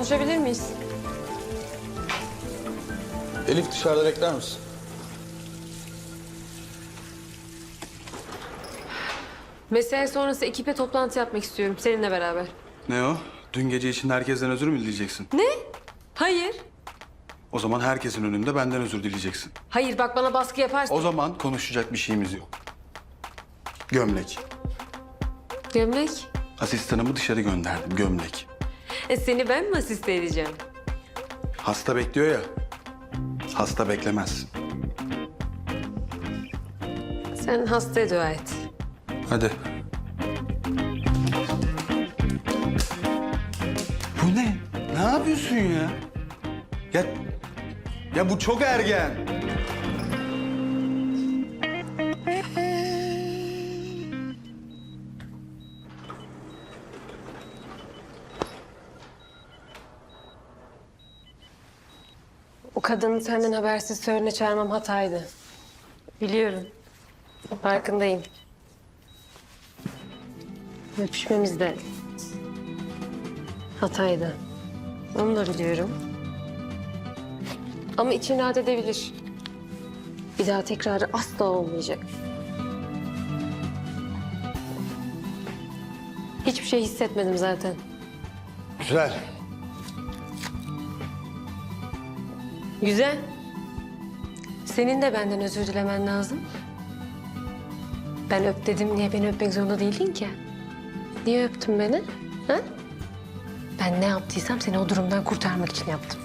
Konuşabilir miyiz? Elif dışarıda bekler misin? Mesai sonrası ekiple toplantı yapmak istiyorum seninle beraber. Ne o? Dün gece için herkesten özür mü dileyeceksin? Ne? Hayır. O zaman herkesin önünde benden özür dileyeceksin. Hayır bak bana baskı yaparsın. O zaman konuşacak bir şeyimiz yok. Gömlek. Gömlek. Asistanımı dışarı gönderdim, gömlek. E seni ben mi asiste edeceğim? Hasta bekliyor ya. Hasta beklemez. Sen hastaya dua et. Hadi. Bu ne? Ne yapıyorsun ya? Ya, ya bu çok ergen. Kadını senden habersiz törene çağırmam hataydı. Biliyorum. Farkındayım. Öpüşmemiz de hataydı. Onu da biliyorum. Ama için rahat edebilir. Bir daha tekrarı asla olmayacak. Hiçbir şey hissetmedim zaten. Güzel. Güzel. Senin de benden özür dilemen lazım. Ben öp dedim niye beni öpmek zorunda değildin ki? Niye öptün beni? Ha? Ben ne yaptıysam seni o durumdan kurtarmak için yaptım.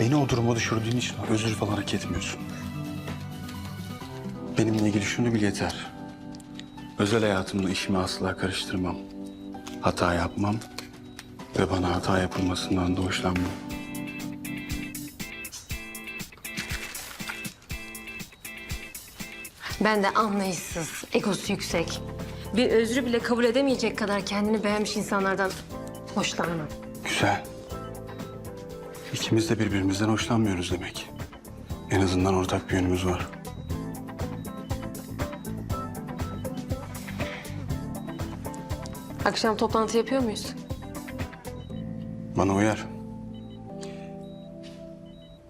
Beni o duruma düşürdüğün için özür falan hak etmiyorsun. Benimle ilgili şunu bil yeter. Özel hayatımla işimi asla karıştırmam. Hata yapmam ve bana hata yapılmasından da hoşlanmam. Ben de anlayışsız, egosu yüksek. Bir özrü bile kabul edemeyecek kadar kendini beğenmiş insanlardan hoşlanmam. Güzel. İkimiz de birbirimizden hoşlanmıyoruz demek. En azından ortak bir yönümüz var. Akşam toplantı yapıyor muyuz? Bana uyar.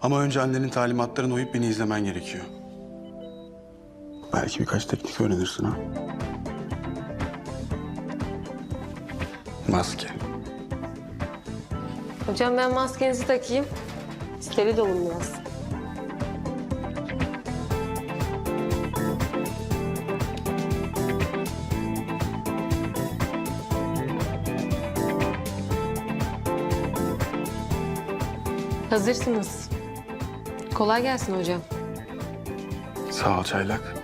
Ama önce annenin talimatlarına uyup beni izlemen gerekiyor. Belki birkaç teknik öğrenirsin ha. Maske. Hocam ben maskenizi takayım. Steril olun biraz. Hazırsınız. Kolay gelsin hocam. Sağ ol çaylak.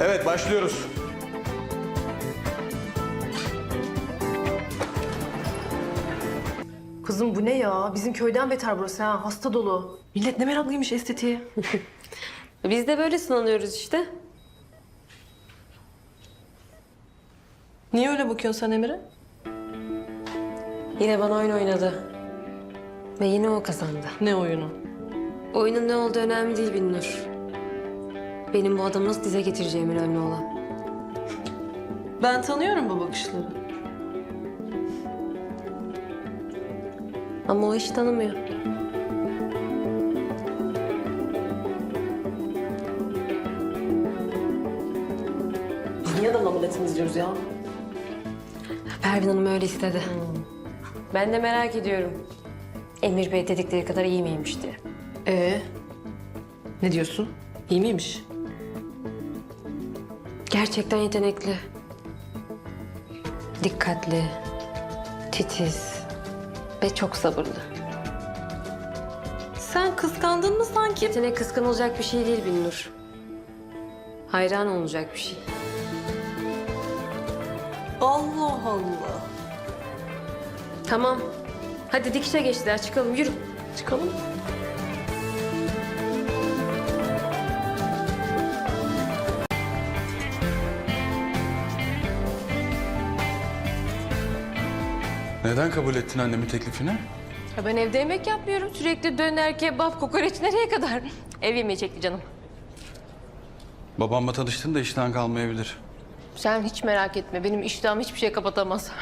Evet başlıyoruz. Kızım bu ne ya? Bizim köyden beter burası ha. Hasta dolu. Millet ne meraklıymış estetiğe. Biz de böyle sınanıyoruz işte. Niye öyle bakıyorsun sen Emir'e? Yine bana oyun oynadı. Ve yine o kazandı. Ne oyunu? Oyunun ne olduğu önemli değil Binnur. Benim bu adamı nasıl dize getireceğim önemli olan. Ben tanıyorum bu bakışları. Ama o hiç tanımıyor. Niye adamla milletini izliyoruz ya? Pervin Hanım öyle istedi. Ben de merak ediyorum. Emir Bey dedikleri kadar iyi miymiş diye. Ee? Ne diyorsun? İyi miymiş? Gerçekten yetenekli. Dikkatli. Titiz. Ve çok sabırlı. Sen kıskandın mı sanki? Yetenek kıskanılacak bir şey değil Binnur. Hayran olacak bir şey. Allah Allah. Tamam. Hadi dikişe geçtiler. Çıkalım. Yürü. Çıkalım. Neden kabul ettin annemin teklifini? Ya ben evde yemek yapmıyorum. Sürekli döner, kebap, kokoreç nereye kadar? Ev yemeği çekti canım. Babamla tanıştın da işten kalmayabilir. Sen hiç merak etme. Benim iştahım hiçbir şey kapatamaz.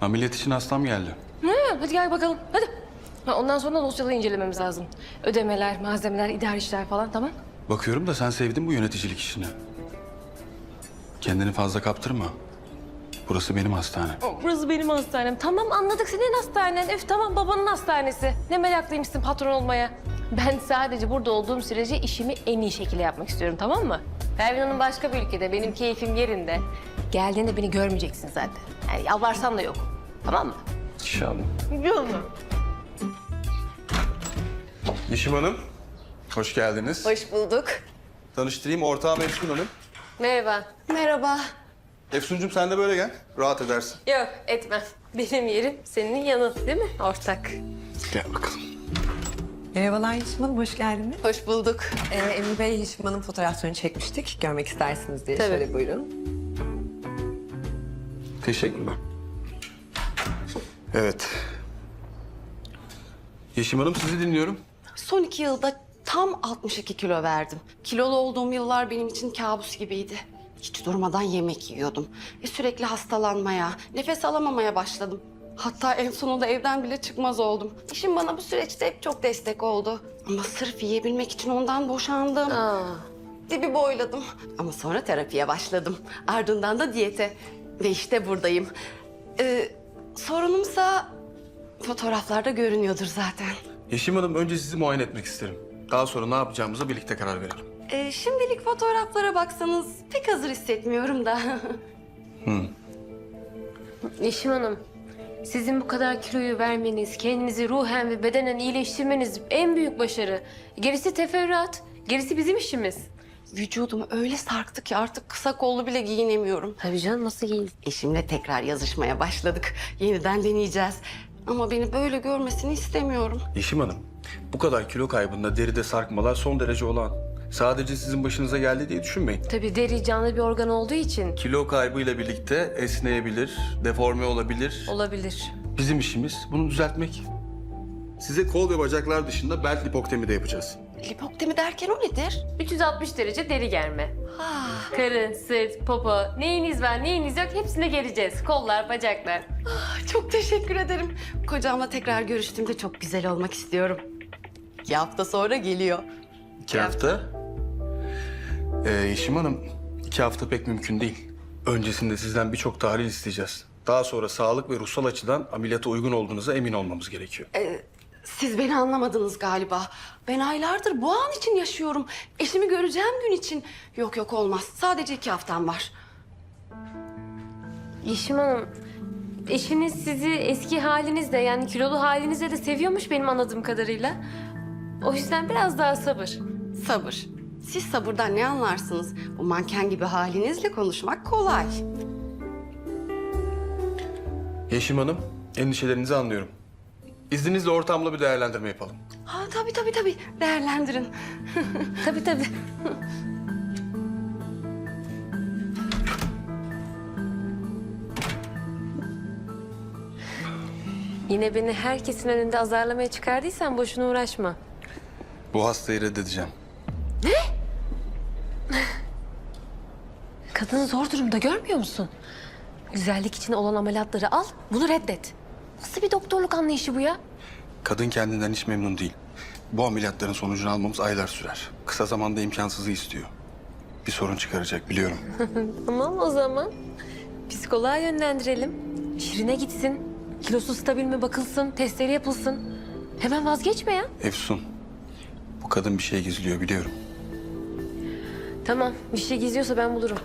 Ameliyat için hastam geldi. Hı, hadi gel bakalım. Hadi. Ha, ondan sonra dosyaları incelememiz lazım. Ödemeler, malzemeler, idari işler falan tamam. Bakıyorum da sen sevdin bu yöneticilik işini. Kendini fazla kaptırma. Burası benim hastane. Burası benim hastanem. Tamam anladık senin hastanen. Öf tamam babanın hastanesi. Ne meraklıymışsın patron olmaya. Ben sadece burada olduğum sürece işimi en iyi şekilde yapmak istiyorum tamam mı? Pervin Hanım başka bir ülkede, benim keyfim yerinde. Geldiğinde beni görmeyeceksin zaten. Yani yalvarsam da yok. Tamam mı? İnşallah. Yok mu? Yeşim Hanım, hoş geldiniz. Hoş bulduk. Tanıştırayım ortağım Efsun Hanım. Merhaba. Merhaba. Efsuncuğum sen de böyle gel. Rahat edersin. Yok etmem. Benim yerim senin yanın değil mi ortak? Gel bakalım. Merhabalar Yeşim Hanım, hoş geldiniz. Hoş bulduk. Ee, Emre Bey, Yeşim Hanım fotoğraflarını çekmiştik. Görmek istersiniz diye. Tabii. Şöyle buyurun. Teşekkürler. Evet. Yeşim Hanım sizi dinliyorum. Son iki yılda tam 62 kilo verdim. Kilolu olduğum yıllar benim için kabus gibiydi. Hiç durmadan yemek yiyordum. Ve sürekli hastalanmaya, nefes alamamaya başladım. Hatta en sonunda evden bile çıkmaz oldum. Eşim bana bu süreçte hep çok destek oldu. Ama sırf yiyebilmek için ondan boşandım. Aa, Dibi boyladım. Ama sonra terapiye başladım. Ardından da diyete. Ve işte buradayım. Ee, sorunumsa fotoğraflarda görünüyordur zaten. Yeşim Hanım önce sizi muayene etmek isterim. Daha sonra ne yapacağımıza birlikte karar verelim. Ee, şimdilik fotoğraflara baksanız pek hazır hissetmiyorum da. Yeşim Hanım, sizin bu kadar kiloyu vermeniz, kendinizi ruhen ve bedenen iyileştirmeniz en büyük başarı. Gerisi teferruat, gerisi bizim işimiz. Vücudum öyle sarktı ki artık kısa kollu bile giyinemiyorum. Tabii canım nasıl giyin? Eşimle tekrar yazışmaya başladık. Yeniden deneyeceğiz. Ama beni böyle görmesini istemiyorum. Yeşim Hanım, bu kadar kilo kaybında deride sarkmalar son derece olan. Sadece sizin başınıza geldi diye düşünmeyin. Tabii deri canlı bir organ olduğu için Kilo kaybıyla birlikte esneyebilir, deforme olabilir. olabilir. Bizim işimiz bunu düzeltmek. Size kol ve bacaklar dışında bel lipoktemi de yapacağız. Lipoktemi derken o nedir? 360 derece deri germe. Ah, Karın, sırt, popo, neyiniz var neyiniz yok hepsine geleceğiz. Kollar, bacaklar. çok teşekkür ederim. Kocamla tekrar görüştüğümde çok güzel olmak istiyorum. İki hafta sonra geliyor. İki hafta. Ee, Yeşim Hanım, iki hafta pek mümkün değil. Öncesinde sizden birçok tahlil isteyeceğiz. Daha sonra sağlık ve ruhsal açıdan ameliyata uygun olduğunuza emin olmamız gerekiyor. Siz beni anlamadınız galiba. Ben aylardır bu an için yaşıyorum. Eşimi göreceğim gün için. Yok yok olmaz. Sadece iki haftam var. Yeşim Hanım, eşiniz sizi eski halinizde yani kilolu halinizde de seviyormuş benim anladığım kadarıyla. O yüzden biraz daha sabır. Sabır. Siz sabırdan ne anlarsınız? Bu manken gibi halinizle konuşmak kolay. Yeşim Hanım, endişelerinizi anlıyorum. İzninizle ortamla bir değerlendirme yapalım. Ha tabii tabii tabii. Değerlendirin. Tabii tabii. Yine beni herkesin önünde azarlamaya çıkardıysan boşuna uğraşma. Bu hastayı reddedeceğim. Kadın zor durumda görmüyor musun? Güzellik için olan ameliyatları al, bunu reddet. Nasıl bir doktorluk anlayışı bu ya? Kadın kendinden hiç memnun değil. Bu ameliyatların sonucunu almamız aylar sürer. Kısa zamanda imkansızı istiyor. Bir sorun çıkaracak biliyorum. Tamam o zaman. Psikoloğa yönlendirelim. Şirine gitsin. Kilosu stabil mi bakılsın, testleri yapılsın. Hemen vazgeçme ya. Efsun, bu kadın bir şey gizliyor biliyorum. Tamam, bir şey gizliyorsa ben bulurum.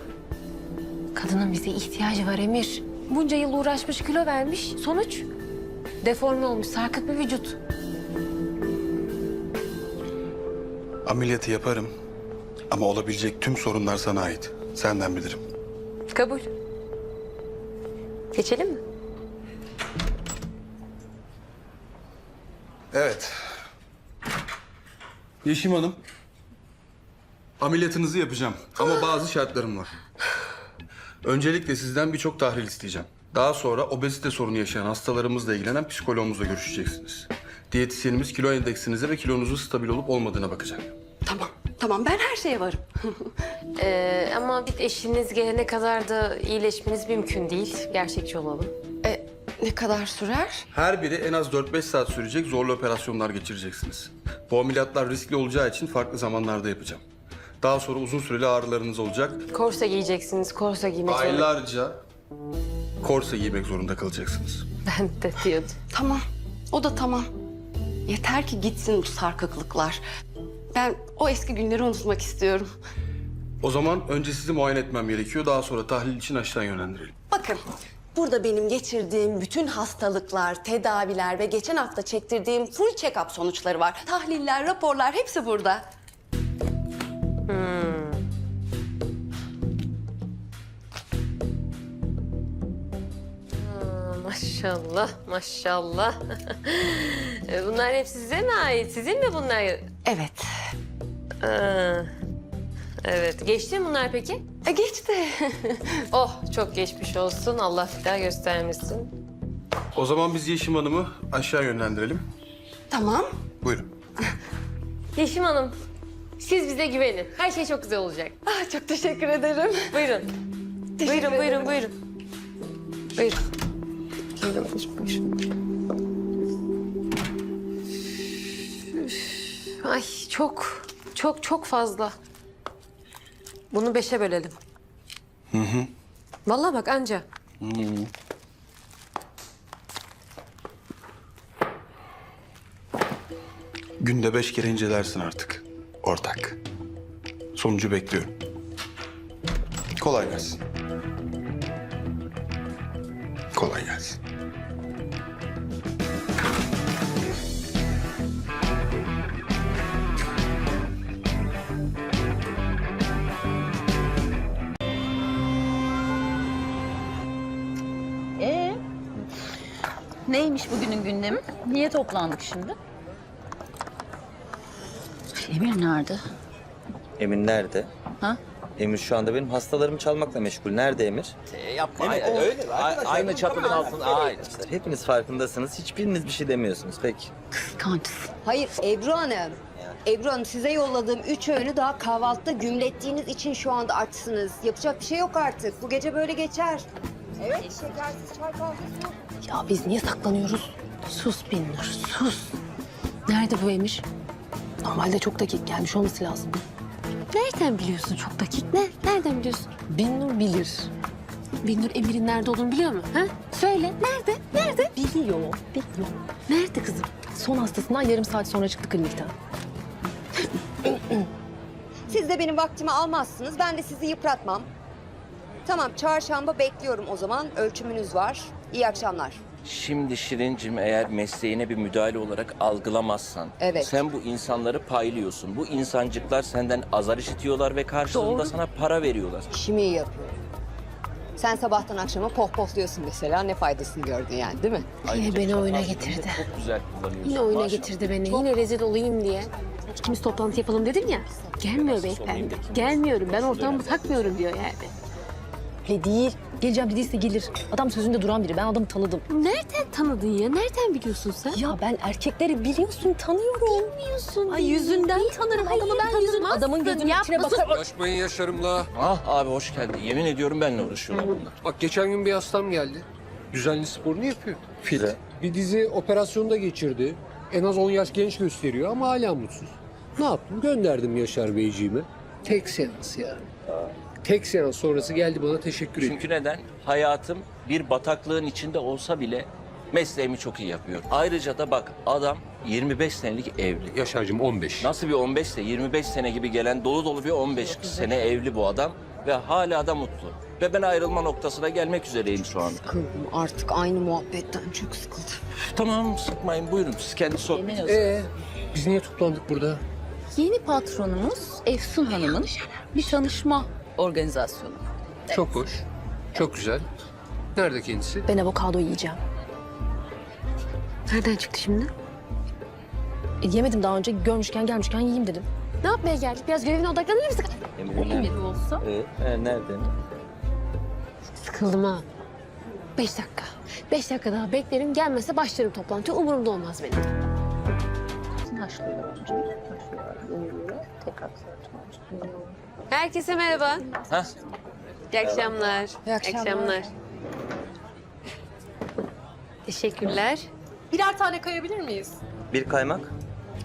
Kadının bize ihtiyacı var Emir. Bunca yıl uğraşmış, kilo vermiş. Sonuç? Deforme olmuş, sarkık bir vücut. Ameliyatı yaparım ama olabilecek tüm sorunlar sana ait. Senden bilirim. Kabul. Geçelim mi? Evet. Yeşim Hanım. Ameliyatınızı yapacağım ama bazı şartlarım var. Öncelikle sizden birçok tahlil isteyeceğim. Daha sonra obezite sorunu yaşayan hastalarımızla ilgilenen psikoloğumuzla görüşeceksiniz. Diyetisyenimiz kilo endeksinize ve kilonuzun stabil olup olmadığına bakacak. Tamam. Tamam ben her şeye varım. Ee, ama bir eşiniz gelene kadar da iyileşmeniz mümkün değil. Gerçekçi olalım. e, ne kadar sürer? Her biri en az 4-5 saat sürecek zorlu operasyonlar geçireceksiniz. Bu ameliyatlar riskli olacağı için farklı zamanlarda yapacağım. Daha sonra uzun süreli ağrılarınız olacak. Korse giyeceksiniz, korse giymek zorunda. Aylarca korse giymek zorunda kalacaksınız. Ben de diyordum. Tamam. O da tamam. Yeter ki gitsin bu sarkıklıklar. Ben o eski günleri unutmak istiyorum. O zaman önce sizi muayene etmem gerekiyor. Daha sonra tahlil için aşağı yönlendirelim. Bakın, burada benim geçirdiğim bütün hastalıklar, tedaviler ve geçen hafta çektirdiğim full check-up sonuçları var. Tahliller, raporlar hepsi burada. Aa, maşallah, maşallah. Ee, bunlar hep size mi ait? Sizin mi bunlar? Evet. Aa, evet. Geçti mi bunlar peki? E geçti. Oh, çok geçmiş olsun. Allah bir daha göstermesin. O zaman biz Yeşim Hanım'ı aşağı yönlendirelim. tamam. Buyurun. Yeşim Hanım, siz bize güvenin. Her şey çok güzel olacak. Ah, çok teşekkür ederim. Buyurun. Teşekkür buyurun, ederim. buyurun, buyurun. Buyurun. Buyurun. Üf, Ay çok, çok, çok fazla. Bunu beşe bölelim. Hı hı. Vallahi bak anca. Günde beş kere incelersin artık. Ortak. Sonucu bekliyorum. Kolay gelsin. Kolay gelsin. Neymiş bugünün gündemi? Niye toplandık şimdi? Emir nerede? Emir nerede? Ha? Emir şu anda benim hastalarımı çalmakla meşgul. Nerede Emir? Yapma. Ay- öyle. A- aynı çatının altında. İşte hepiniz farkındasınız. Hiçbiriniz bir şey demiyorsunuz. Peki. Kıskançsın. Hayır Ebru Hanım. Ebru Hanım size yolladığım üç öğünü daha kahvaltıda gümlettiğiniz için şu anda açsınız. Yapacak bir şey yok artık. Bu gece böyle geçer. Evet şekersiz çay kahvesi yok. Ya biz niye saklanıyoruz? Sus Binnur, sus. Nerede bu Emir? Normalde çok dakik gelmiş olması lazım. Nereden biliyorsun çok dakik? Ne? Nereden biliyorsun? Binnur bilir. Binnur Emir'in nerede olduğunu biliyor mu? Ha? Söyle. Nerede? Nerede? Biliyor, biliyor. Nerede kızım? Son hastasından yarım saat sonra çıktı klinikten. Siz de benim vaktimi almazsınız. Ben de sizi yıpratmam. Tamam çarşamba bekliyorum o zaman. Ölçümünüz var. İyi akşamlar. Şimdi Şirincim eğer mesleğine bir müdahale olarak algılamazsan... Evet. Sen bu insanları paylıyorsun. Bu insancıklar senden azar işitiyorlar ve karşılığında Doğru. sana para veriyorlar. İşimi iyi yapıyorum. Sen sabahtan akşama pohpohluyorsun mesela. Ne faydasını gördün yani değil mi? Ayrıca beni oyuna getirdi. Çok güzel kullanıyorsun. Yine oyuna Maşallah. getirdi beni. Yine rezil olayım diye. İkimiz toplantı yapalım dedim ya. Gelmiyor beyefendi. Gelmiyorum. Ben ortamı takmıyorum diyor yani. Öyle değil. Geleceğim dediyse gelir. Adam sözünde duran biri. Ben adamı tanıdım. Nereden tanıdın ya? Nereden biliyorsun sen? Ya ben erkekleri biliyorsun, tanıyorum. Bilmiyorsun. Ay yüzünden tanırım adamı ben yüzün. Adamın gözünün içine bakar. Uğraşmayın Yaşar'ımla. Ah abi hoş geldin. Yemin ediyorum benle uğraşıyorlar bunlar. Bak geçen gün bir hastam geldi. Düzenli sporunu yapıyor. Fit. Güzel. Bir dizi operasyonu da geçirdi. En az 10 yaş genç gösteriyor ama hala mutsuz. Ne yaptım? Gönderdim Yaşar Beyciğime. Tek seans ya. Tek seans sonrası geldi bana teşekkür etti. Çünkü neden? Hayatım bir bataklığın içinde olsa bile mesleğimi çok iyi yapıyorum. Ayrıca da bak adam 25 senelik evli. Yaşar'cığım 15. Nasıl bir 15 ise 25 sene gibi gelen dolu dolu bir 15 sene evli bu adam ve hala da mutlu. Ve ben ayrılma noktasına gelmek üzereyim şu anda. Sıkıldım artık aynı muhabbetten çok sıkıldım. Tamam sıkmayın buyurun siz kendi sohbet. Ee, biz niye toplandık burada? Yeni patronumuz Efsun Hanım'ın bir tanışma organizasyonu. Çok hoş. Çok güzel. Nerede kendisi? Ben avokado yiyeceğim. Nereden çıktı şimdi? E, yemedim daha önce. Görmüşken gelmişken yiyeyim dedim. Ne yapmaya geldik? Biraz görevine odaklanır mısın? Emir olsa Ee, e, nerede Emir? Sıkıldım ha. Beş dakika. Beş dakika daha beklerim. Gelmezse başlarım toplantıya. Umurumda olmaz benim. Haşlıyorlar önce. Haşlıyorlar, yoğuruyorlar. Tekrar kızartıyorlar. Herkese merhaba. Heh. İyi akşamlar. İyi akşamlar. Teşekkürler. Birer tane kayabilir miyiz? Bir kaymak.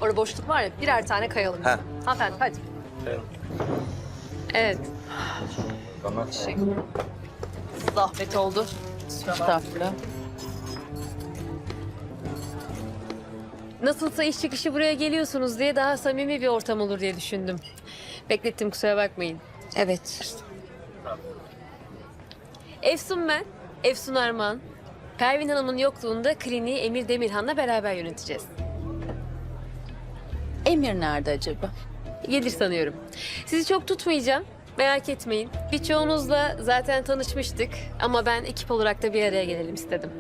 Orada boşluk var ya birer tane kayalım. Ha. Hanımefendi hadi. Evet. Zahmet oldu. Estağfurullah. Nasılsa iş çıkışı buraya geliyorsunuz diye daha samimi bir ortam olur diye düşündüm. Beklettim kusura bakmayın. Evet. Efsun ben, Efsun Arman. Pervin Hanım'ın yokluğunda kliniği Emir Demirhan'la beraber yöneteceğiz. Emir nerede acaba? Gelir sanıyorum. Sizi çok tutmayacağım. Merak etmeyin. Birçoğunuzla zaten tanışmıştık ama ben ekip olarak da bir araya gelelim istedim.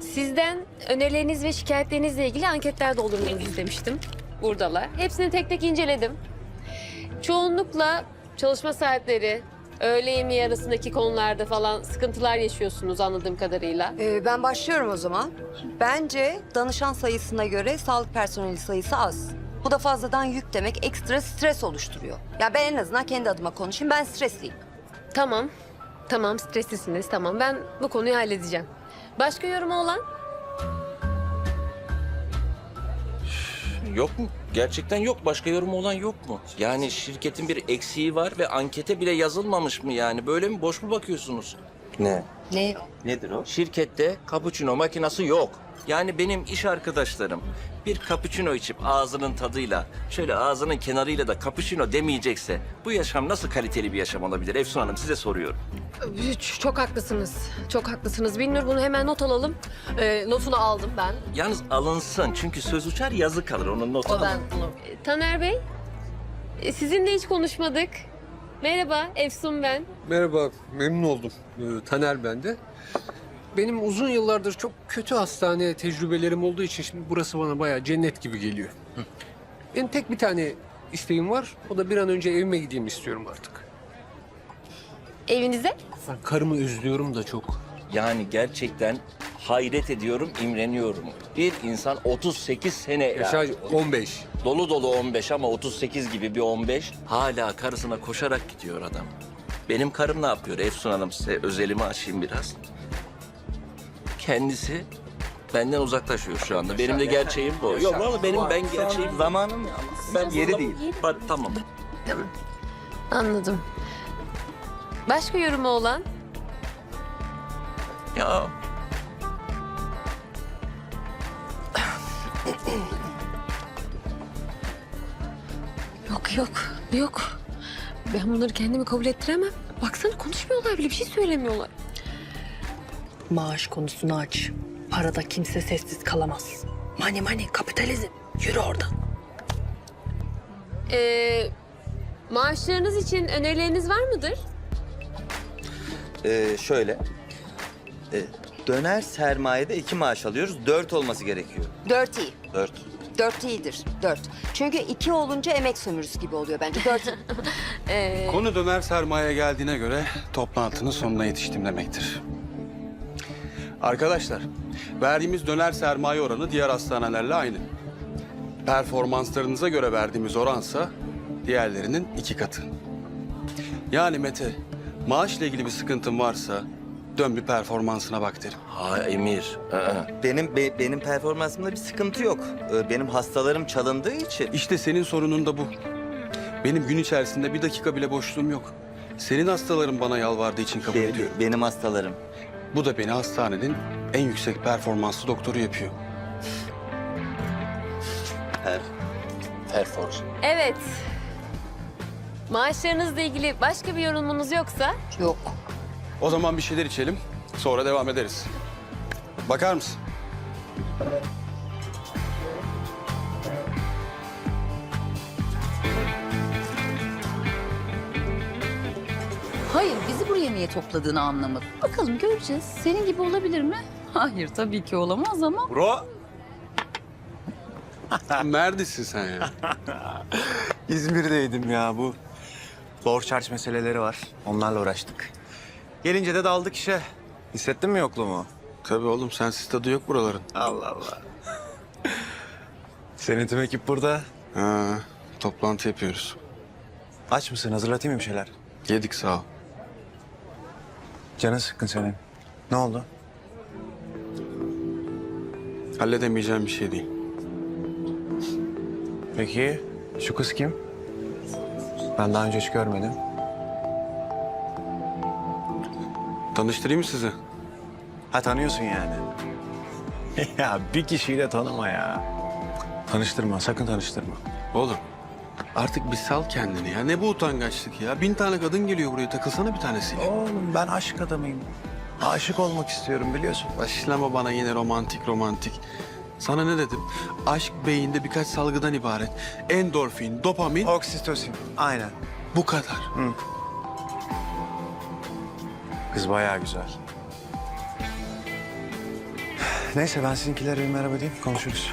Sizden önerileriniz ve şikayetlerinizle ilgili anketler doldurmanızı istemiştim. Buradalar. Hepsini tek tek inceledim. Çoğunlukla çalışma saatleri, öğle yemeği arasındaki konularda falan sıkıntılar yaşıyorsunuz anladığım kadarıyla. Ee, ben başlıyorum o zaman. Bence danışan sayısına göre sağlık personeli sayısı az. Bu da fazladan yük demek ekstra stres oluşturuyor. Ya ben en azından kendi adıma konuşayım. Ben stresliyim. Tamam. Tamam streslisiniz. Tamam ben bu konuyu halledeceğim. Başka yorumu olan? Yok mu? Gerçekten yok. Başka yorum olan yok mu? Yani şirketin bir eksiği var ve ankete bile yazılmamış mı yani? Böyle mi? Boş mu bakıyorsunuz? Ne? Ne? Nedir o? Şirkette cappuccino makinası yok. Yani benim iş arkadaşlarım bir cappuccino içip ağzının tadıyla, şöyle ağzının kenarıyla da cappuccino demeyecekse bu yaşam nasıl kaliteli bir yaşam olabilir? Efsun Hanım size soruyorum. Çok haklısınız. Çok haklısınız. Binnur bunu hemen not alalım. Ee, notunu aldım ben. Yalnız alınsın çünkü söz uçar yazı kalır onun notu. O ben bunu. E, Taner Bey, e, sizinle hiç konuşmadık. Merhaba, Efsun ben. Merhaba, memnun oldum. Ee, Taner ben de. Benim uzun yıllardır çok kötü hastane tecrübelerim olduğu için şimdi burası bana bayağı cennet gibi geliyor. Benim tek bir tane isteğim var. O da bir an önce evime gideyim istiyorum artık. Evinize? Ben karımı özlüyorum da çok. Yani gerçekten hayret ediyorum, imreniyorum. Bir insan 38 sene ya, Yaşar 15. dolu dolu 15 ama 38 gibi bir 15 hala karısına koşarak gidiyor adam. Benim karım ne yapıyor Efsun Hanım size özelimi açayım biraz. Kendisi benden uzaklaşıyor şu anda. Benim de gerçeğim bu. Yok vallahi benim ben gerçeğim Zamanım ben yeri değil. Bak, tamam. Anladım. Başka yorumu olan? Ya Yok yok, yok. Ben bunları kendimi kabul ettiremem. Baksana konuşmuyorlar bile, bir şey söylemiyorlar. Maaş konusunu aç. Parada kimse sessiz kalamaz. Money money kapitalizm. Yürü oradan. Ee, maaşlarınız için önerileriniz var mıdır? Ee, şöyle. Ee, döner sermayede iki maaş alıyoruz. Dört olması gerekiyor. Dört iyi. Dört. Dört iyidir. Dört. Çünkü iki olunca emek sömürüsü gibi oluyor bence. Dört. Ee, Konu döner sermaye geldiğine göre toplantının sonuna yetiştim demektir. Arkadaşlar, verdiğimiz döner sermaye oranı diğer hastanelerle aynı. Performanslarınıza göre verdiğimiz oransa diğerlerinin iki katı. Yani Mete, maaşla ilgili bir sıkıntın varsa dön bir performansına bak derim. ha Emir. ı-ı. Benim be- benim performansımda bir sıkıntı yok. Ee, benim hastalarım çalındığı için. İşte senin sorunun da bu. Benim gün içerisinde bir dakika bile boşluğum yok. Senin hastaların bana yalvardığı için kabul Be- ediyorum. benim hastalarım. Bu da beni hastanenin en yüksek performanslı doktoru yapıyor. Her. Performans. evet. Maaşlarınızla ilgili başka bir yorumunuz yoksa Yok. O zaman bir şeyler içelim, sonra devam ederiz. Bakar mısın? Niye topladığını anlamadım. Bakalım göreceğiz. Senin gibi olabilir mi? Hayır, tabii ki olamaz ama. Bro. Neredesin sen ya? İzmir'deydim ya bu. Borç harç meseleleri var. Onlarla uğraştık. Gelince de daldık işe. Hissettin mi yokluğumu? Tabii oğlum sensiz tadı yok buraların. Allah Allah. Senin tüm ekip burada. Ha, toplantı yapıyoruz. Aç mısın? Hazırlatayım mı bir şeyler? Yedik sağ ol. Canın sıkkın senin. Ne oldu? Halledemeyeceğim bir şey değil. Peki şu kız kim? Ben daha önce hiç görmedim. Tanıştırayım mı sizi? Ha tanıyorsun yani. ya bir kişiyi de tanıma ya. Tanıştırma, sakın tanıştırma. Oğlum artık bir sal kendini ya. Ne bu utangaçlık ya? Bin tane kadın geliyor buraya takılsana bir tanesiyle. Oğlum ben aşk adamıyım. Aşık olmak istiyorum biliyorsun. Başlama bana yine romantik romantik. Sana ne dedim? Aşk beyinde birkaç salgıdan ibaret. Endorfin, dopamin Oksitosin. Aynen. bu kadar. Kız bayağı güzel. Neyse ben sizinkilere bir merhaba diyeyim konuşuruz.